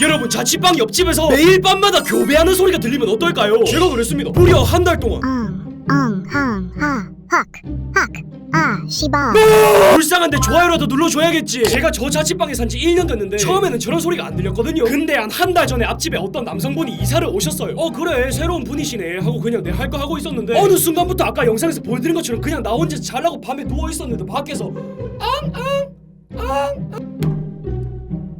여러분 자취방 옆집에서 매일 밤마다 교배하는 소리가 들리면 어떨까요? 제가 그랬습니다. 무려 한 달 동안. 앙, 앙, 항, 하, 학, 학, 아, 시바. 불쌍한데 좋아요라도 눌러줘야겠지. 제가 저 자취방에 산지 1년 됐는데 처음에는 저런 소리가 안 들렸거든요. 근데 한 한 달 전에 앞집에 어떤 남성분이 이사를 오셨어요. 어 그래 새로운 분이시네 하고 그냥 내 할 거 하고 있었는데 어느 순간부터 아까 영상에서 보여드린 것처럼 그냥 나 혼자 잘라고 밤에 누워있었는데 밖에서 앙앙앙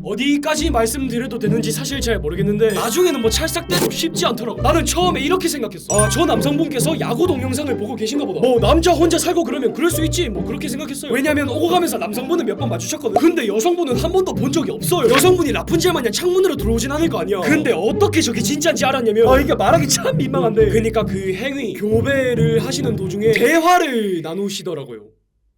어디까지 말씀드려도 되는지 사실 잘 모르겠는데 나중에는 뭐 찰싹대도 쉽지 않더라고. 나는 처음에 이렇게 생각했어. 아 저 남성분께서 야구 동영상을 보고 계신가 보다. 뭐 남자 혼자 살고 그러면 그럴 수 있지. 뭐 그렇게 생각했어요. 왜냐면 오고 가면서 남성분은 몇 번 마주쳤거든. 근데 여성분은 한 번도 본 적이 없어요. 여성분이 라푼젤 마냥 창문으로 들어오진 않을 거 아니야. 근데 어떻게 저게 진짜인지 알았냐면 아 이게 말하기 참 민망한데. 그니까 그 행위 교배를 하시는 도중에 대화를 나누시더라고요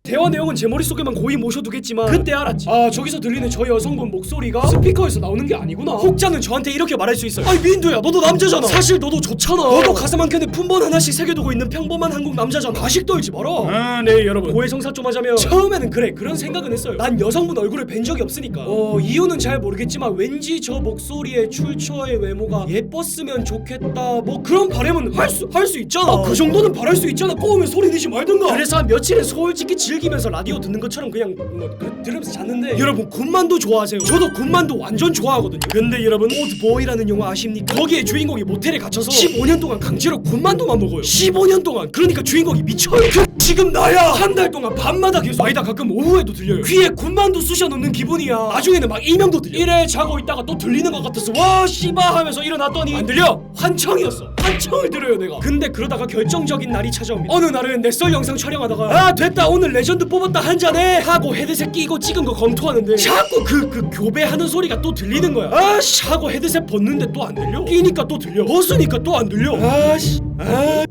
대화 내용은 제 머릿속에만 고이 모셔두겠지만 그때 알았지. 아 저기서 들리는 저 여성분 목소리가 스피커에서 나오는 게 아니구나. 혹자는 저한테 이렇게 말할 수 있어요. 아이 민두야 너도 남자잖아. 사실 너도 좋잖아. 너도 가슴 한 켠에 품번 하나씩 새겨두고 있는 평범한 한국 남자잖아. 가식 떨지 마라. 아네 여러분. 고해성사 좀 하자면. 처음에는 그래 그런 생각은 했어요. 난 여성분 얼굴을 뵌 적이 없으니까. 어 이유는 잘 모르겠지만 왠지 저 목소리에 출처의 외모가 예뻤으면 좋겠다 뭐 그런 바람은 할 수 할 수 있잖아 그 정도는 바랄 수 있잖아. 꼬우면 소리 내지 말든가. 그래서 한 며칠은 솔직히 즐기면서 라디오 듣는 것처럼 그냥 뭐 그, 들으면서 잤는데 여러분 군만두 좋아하세요? 저도 군만두 완전 좋아하거든요. 근데 여러분 오드보이라는 영화 아십니까? 거기에 주인공이 모텔에 갇혀서 15년 동안 강제로 군만두만 먹어요. 15년 동안. 그러니까 주인공이 미쳐요. 그 지금 나야! 한 달 동안 밤마다 계속 아니다 가끔 오후에도 들려요. 귀에 군만두 쑤셔 넣는 기분이야. 나중에는 막 이명도 들려 이래 자고 있다가 또 들리는 것 같아서 와 씨바 하면서 일어났더니 안 들려? 환청이었어. 환청을 들어요 내가. 근데 그러다가 결정적인 날이 찾아옵니다. 어느 날은 내 썰 영상 촬영하다가 아 됐다. 오늘 레전드 뽑았다 한 잔해 하고 헤드셋 끼고 찍은 거 검토하는데 자꾸 그 그 교배하는 소리가 또 들리는 거야. 아씨 하고 헤드셋 벗는데 또 안 들려? 끼니까 또 들려? 벗으니까 또 안 들려? 아씨 아,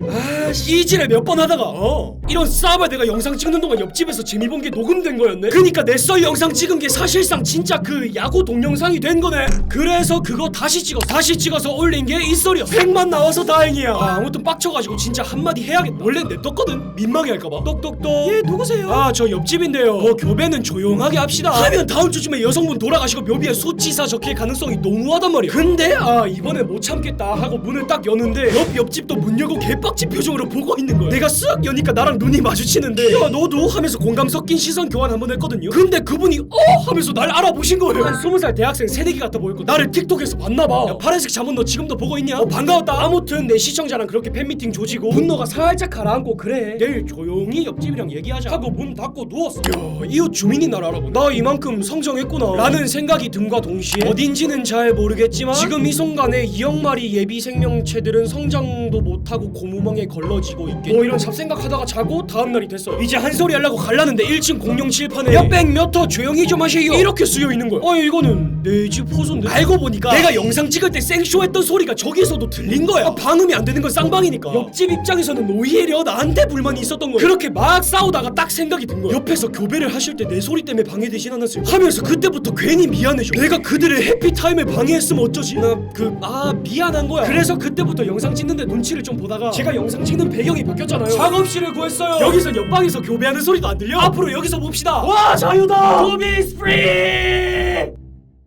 아씨. 이질을 몇 번 하다가 어. 이런 싸발 내가 영상 찍는 동안 옆집에서 재미 본 게 녹음된 거였네. 그니까 내 썰 영상 찍은 게 사실상 진짜 그 야구 동영상이 된 거네. 그래서 그거 다시 찍어 다시 찍어서 올린 게 이 썰이었어 100만 나와서 다행이야. 아, 아무튼 빡쳐가지고 진짜 한마디 해야겠다. 원래 냈떴거든. 민망해 할까봐. 똑똑똑. 예 누구세요 아 저 옆집인데요. 뭐 교배는 조용하게 합시다. 하면 다음 주쯤에 여성분 돌아가시고 묘비에 소치사 적힐 가능성이 너무하단 말이야. 근데 아 이번에 못 참겠다 하고 문을 딱 여는데 옆 옆집도 문 열고 개빡친 표정으로 보고 있는 거야. 내가 쓱 여니까 나랑 눈이 마주치는데 야 너도? 하면서 공감 섞인 시선 교환 한번 했거든요. 근데 그분이 어? 하면서 날 알아보신 거예요. 한 스무 살 대학생 새내기 같아 보였고 나를 틱톡에서 봤나봐. 야 파란색 잠옷 너 지금도 보고 있냐? 어 반가웠다. 아무튼 내 시청자랑 그렇게 팬미팅 조지고 분노가 살짝 가라앉고 그래. 내일 조용히 옆집이랑 얘기하자. 하고 문 닫고 누웠어. 야이 옷 주민이 날 알아보네. 나 이만큼 성장했구나. 라는 생각이 든과 동시에 어딘지는 잘 모르겠지만 지금 이 순간에 2억 마리 예비 생명체들은 성장도 못하고 고무망에 걸러지고 있겠 뭐 이런 잡생각 하다가 자고 다음날이 됐어. 이제 한 소리 하려고 갈라는데 1층 공룡 칠판에 몇백 몇터 조용히 좀 하세요 이렇게 쓰여 있는 거야. 아 이거는 내 집 호소인데. 알고 보니까 내가 영상 찍을 때 생쇼 했던 소리가 저기서도 들린 거야. 아, 방음이 안 되는 건 쌍방이니까. 옆집 입장에서는 오히려 나한테 불만이 있었던 거야. 그렇게 막 싸우다가 딱 생각이 든 거야. 옆에서 교배를 하실 때 내 소리 때문에 방해되진 않았어요 하면서 그때부터 괜히 미안해져. 내가 그들의 해피타임을 방해했으면 어쩌지? 나 그 아 미안한 거야. 그래서 그때부터 영상 찍는데 눈치를 좀 보다가 제가 영상 찍는 배경이 바뀌었잖아요. 작업실을 구했어요. 여기서 옆방에서 교배하는 소리도 안 들려? 앞으로 여기서 봅시다. 와 자유다! 도비 스프링